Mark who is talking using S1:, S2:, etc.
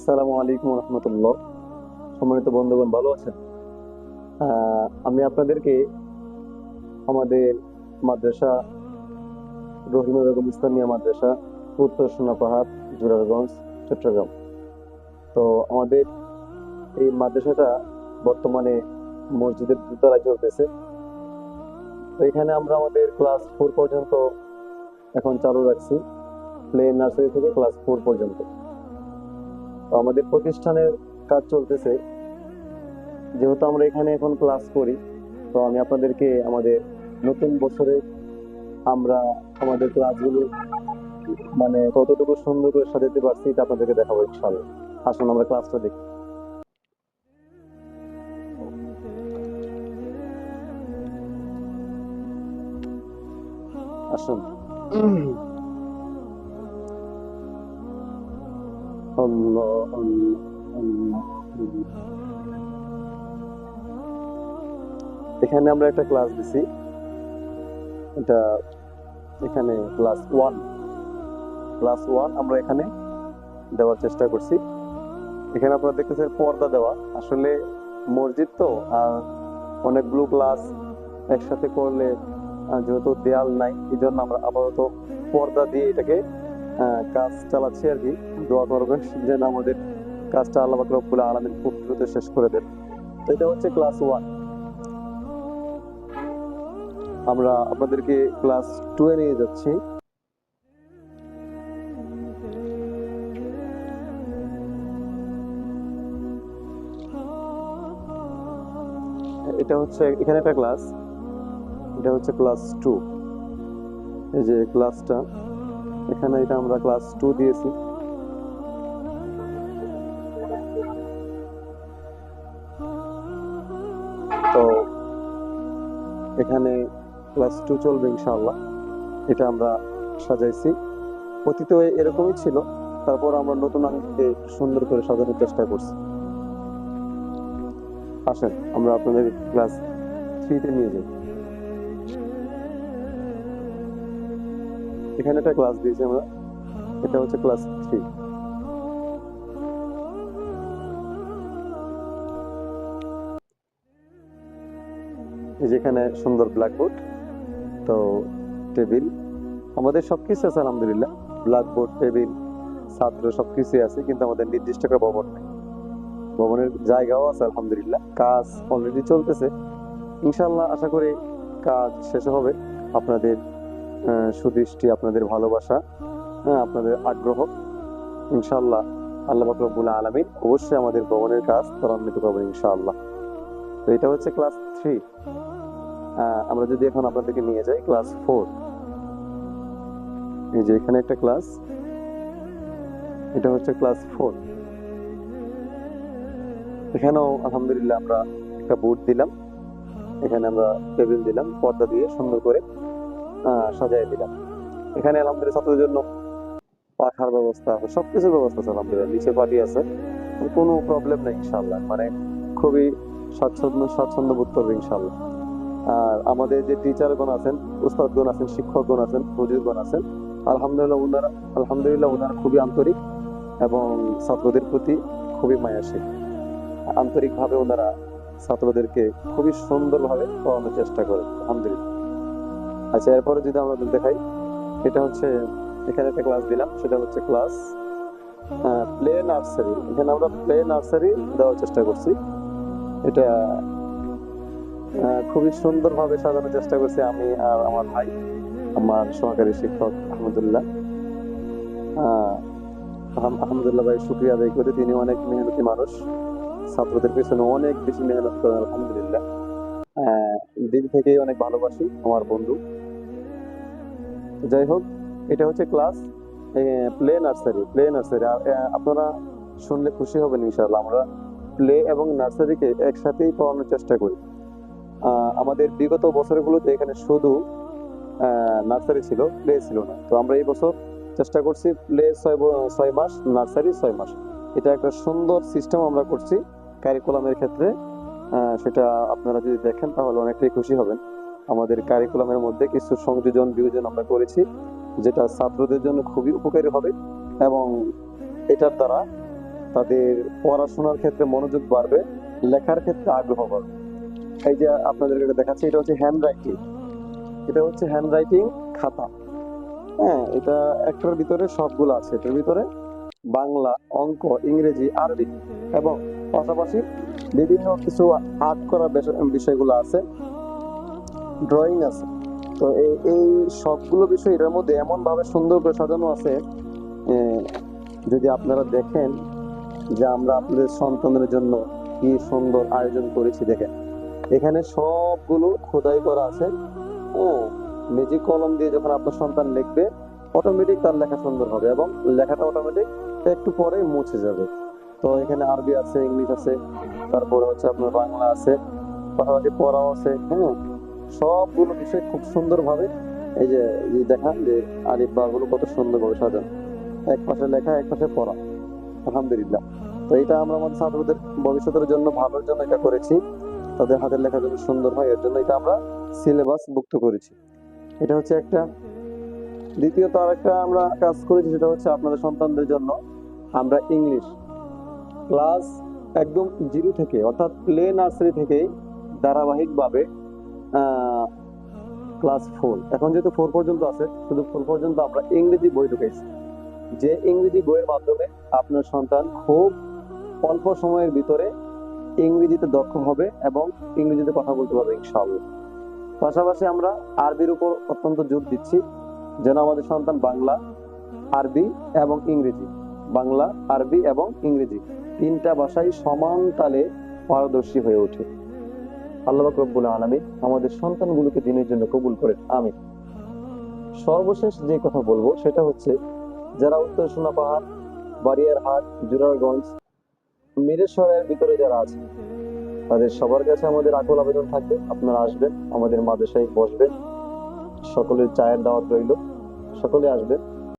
S1: আসসালামু আলাইকুম রহমতুল্লাহ। সম্মানিত বন্ধুগণ, ভালো আছেন? আমি আপনাদেরকে আমাদের মাদ্রাসা, রহিমা বেগম ইসলামিয়া মাদ্রাসা, উত্তর সোনাপাহাড়, জোরারগঞ্জ, চট্টগ্রাম। তো আমাদের এই মাদ্রাসাটা বর্তমানে মসজিদের দুতলায় চলতেছে। তো এখানে আমরা আমাদের ক্লাস ফোর পর্যন্ত এখন চালু রাখছি প্লে নার্সারি থেকে ক্লাস ফোর পর্যন্ত। আমাদের প্রতিষ্ঠানের কাজ চলতেছে। যেহেতু আমরা এখানে এখন ক্লাস করি, তো আমি আপনাদেরকে আমাদের নতুন বছরে আমরা আমাদের ক্লাসগুলো মানে কতটুকু সুন্দর করে সাজাতে পারছি এটা আপনাদেরকে দেখাবো ইনশাআল্লাহ। আসুন, আমরা ক্লাসটা দেখি। আসুন। এখানে আমরা একটা ক্লাস দিছি। এটা এখানে ক্লাস ওয়ান ক্লাস ওয়ান আমরা এখানে দেওয়ার চেষ্টা করছি। এখানে আপনারা দেখতেছেন পর্দা দেওয়া। আসলে মসজিদ তো, আর অনেকগুলো ক্লাস একসাথে করলে যেহেতু দেয়াল নাই এই জন্য আমরা আপাতত পর্দা দিয়ে এটাকে কাজ চালাচ্ছি আর কি দোয়া করবেন যেন আমাদের কাজটা আল্লাহ রব্বুল আলামিন খুব দ্রুত শেষ করে দেন। তো এটা হচ্ছে ক্লাস ওয়ান। আমরা আপনাদেরকে ক্লাস টু এ নিয়ে যাচ্ছি। এটা হচ্ছে, এখানে একটা ক্লাস। এটা হচ্ছে ক্লাস টু। এই যে ক্লাসটা। এখানে এটা আমরা ক্লাস টু দিয়েছি। তো এখানে ক্লাস টু চলবে ইনশাল্লাহ এটা আমরা সাজাইছি। অতীতে এরকমই ছিল। তারপর আমরা নতুন আঙ্গিকে সুন্দর করে সাজানোর চেষ্টা করছি। আসেন, আমরা আপনাদের ক্লাস থ্রিতে নিয়ে যাই। এখানে একটা ক্লাস দিয়েছি আমরা। এটা হচ্ছে ক্লাস থ্রি যেখানে সুন্দর ব্ল্যাকবোর্ড তো টেবিল আমাদের সবকিছু আছে, আলহামদুলিল্লাহ। ব্ল্যাকবোর্ড টেবিল ছাত্র, সবকিছুই আছে, কিন্তু আমাদের নির্দিষ্ট একটা ভবন নেই। ভবনের জায়গাও আছে, আলহামদুলিল্লাহ। কাজ অলরেডি চলতেছে। ইনশাল্লাহ আশা করি কাজ শেষ হবে। আপনাদের সুদৃষ্টি, আপনাদের ভালোবাসা হ্যাঁ আপনাদের আগ্রহ ইনশাল্লাহ আল্লাহ বাকরবুল আলমিন অবশ্যই আমাদের ভবনের কাজ ত্বরান্বিত করবেন ইনশাআল্লাহ। তো এটা হচ্ছে ক্লাস থ্রি। আমরা যদি এখন আপনাদেরকে নিয়ে যাই ক্লাস ফোর। এই যে এখানে একটা ক্লাস। এটা হচ্ছে ক্লাস ফোর। এখানেও আলহামদুলিল্লাহ আমরা একটা বোর্ড দিলাম। এখানে আমরা টেবিল দিলাম, পর্দা দিয়ে সুন্দর করে। সাজিয়ে দিলাম। এখানে আলহামদুলিল্লাহ ছাত্রদের জন্য পাখার ব্যবস্থা আছে, সবকিছুর ব্যবস্থা আছে আলহামদুলিল্লাহ। নিচে পাটি আছে, কোনো প্রবলেম নেই ইনশাল্লাহ মানে খুবই স্বাচ্ছন্দ্য স্বাচ্ছন্দ্য বোধ করবে ইনশাল্লাহ আর আমাদের যে টিচারগণ আছেন, উস্তাদগণ আছেন, শিক্ষকগণ আছেন হুজুরগণ আছেন, আলহামদুলিল্লাহ ওনারা আলহামদুলিল্লাহ ওনারা খুবই আন্তরিক এবং ছাত্রদের প্রতি খুবই মায়াশীল আন্তরিকভাবে ওনারা ছাত্রদেরকে খুবই সুন্দরভাবে পড়ানোর চেষ্টা করে, আলহামদুলিল্লাহ। আচ্ছা এরপরে যদি আমরা দেখাই এটা হচ্ছে এখানে একটা ক্লাস দিলাম সেটা হচ্ছে ক্লাস প্লে নার্সারি এখানে আমরা প্লে নার্সারি দেওয়ার চেষ্টা করছি। এটা খুবই সুন্দরভাবে সাজানোর চেষ্টা করছি আমি আর আমার ভাই আমার সহকারী শিক্ষক আহমদুল্লাহ আহ, আহমদুল্লাহ ভাই শুক্রিয়া আদায় করি তিনি অনেক মেহনতি মানুষ। ছাত্রদের পেছনে অনেক বেশি মেহনত করেন আলহামদুলিল্লাহ। দিন থেকেই অনেক ভালোবাসি আমার বন্ধু। যাই হোক, এটা হচ্ছে class play nursery play nursery আপনারা শুনলে খুশি হবেন ইনশাআল্লাহ। আমরা প্লে এবং নার্সারিকে একসাথেই পড়ানোর চেষ্টা করি। আমাদের বিগত বছরগুলোতে এখানে শুধু নার্সারি ছিল প্লে ছিল না। তো আমরা এই বছর চেষ্টা করছি প্লে ছয় ছয় মাস নার্সারি ছয় মাস। এটা একটা সুন্দর সিস্টেম আমরা করছি। কারিকুলামের ক্ষেত্রে সেটা আপনারা যদি দেখেন তাহলে অনেকটাই খুশি হবেন। আমাদের কারিকুলামের মধ্যে কিছু সংযোজন, বিয়োজন আমরা করেছি, যেটা ছাত্রদের জন্য খুবই উপকারী হবে এবং এটার দ্বারা তাদের পড়াশোনার ক্ষেত্রে মনোযোগ বাড়বে, লেখার ক্ষেত্রে আগ্রহ বাড়বে। এই যে আপনাদেরকে এটা দেখাচ্ছি, এটা হচ্ছে হ্যান্ড রাইটিং এটা হচ্ছে হ্যান্ড রাইটিং খাতা। হ্যাঁ এটা একটার ভিতরে সবগুলো আছে। এটার ভিতরে বাংলা, অঙ্ক, ইংরেজি, আরবি এবং পাশাপাশি বিভিন্ন কিছু আর্ট করার বিষয়গুলো আছে। ড্রয়িং আছে। তো এই এই সবগুলো বিষয় এটার মধ্যে এমন ভাবে সুন্দর করে সাজানো আছে যদি আপনারা দেখেন যে আমরা আপনাদের সন্তানের জন্য কি সুন্দর আয়োজন করেছি দেখেন। এখানে সবগুলো খোদাই করা আছে। ও ম্যাজিক কলম দিয়ে যখন আপনার সন্তান লিখবে অটোমেটিক তার লেখা সুন্দর হবে এবং লেখাটা অটোমেটিক একটু পরে মুছে যাবে। তো এখানে আরবি আছে, ইংলিশ আছে, তারপরে হচ্ছে আপনার বাংলা আছে, পাশাপাশি পড়াও আছে হ্যাঁ। সবগুলো বিষয় খুব সুন্দরভাবে এই যে দেখান যে আলিফ বা গুলো কত সুন্দরভাবে সাজানো। এক পাশে লেখা, এক পাশে পড়া। আলহামদুলিল্লাহ। তো এটা আমরা আমাদের ছাত্রদের ভবিষ্যতের জন্য ভালোর জন্য এটা করেছি। তাদের হাতের লেখা যেন সুন্দর হয়, এর জন্য এটা আমরা সিলেবাস মুক্ত করেছি। এটা হচ্ছে একটা দ্বিতীয়ত আরেকটা আমরা কাজ করেছি, সেটা হচ্ছে আপনাদের সন্তানদের জন্য আমরা ইংলিশ ক্লাস একদম জিরো থেকে, অর্থাৎ প্লে নার্সারি থেকে ধারাবাহিকভাবে ক্লাস ফোর এখন যেহেতু ফোর পর্যন্ত আছে, শুধু ফোর পর্যন্ত আমরা ইংরেজি বই ঢুকেছি। যে ইংরেজি বইয়ের মাধ্যমে আপনার সন্তান খুব অল্প সময়ের ভিতরে ইংরেজিতে দক্ষ হবে এবং ইংরেজিতে কথা বলতে পারবে, ইনশাআল্লাহ। পাশাপাশি আমরা আরবির উপর অত্যন্ত জোর দিচ্ছি, যেন আমাদের সন্তান বাংলা, আরবি এবং ইংরেজি, বাংলা, আরবি এবং ইংরেজি তিনটা ভাষাই সমান তালে পারদর্শী হয়ে ওঠে। আল্লাহ রব্বুল আলামিন আমাদের সন্তানগুলোকে দিনের জন্য কবুল করেন। আমি সর্বশেষ যে কথা বলব সেটা হচ্ছে, যারা উত্তর সোনা পাহাড় বারিয়ারহাট জুরারগঞ্জ, মিরেশ্বরের ভিতরে যারা আছে, তাদের সবার কাছে আমাদের আকুল আবেদন থাকবে। আপনারা আসবেন, আমাদের মাদ্রাসায় বসবেন। সকলের চায়ের দাওয়াত রইল। সকলে আসবেন।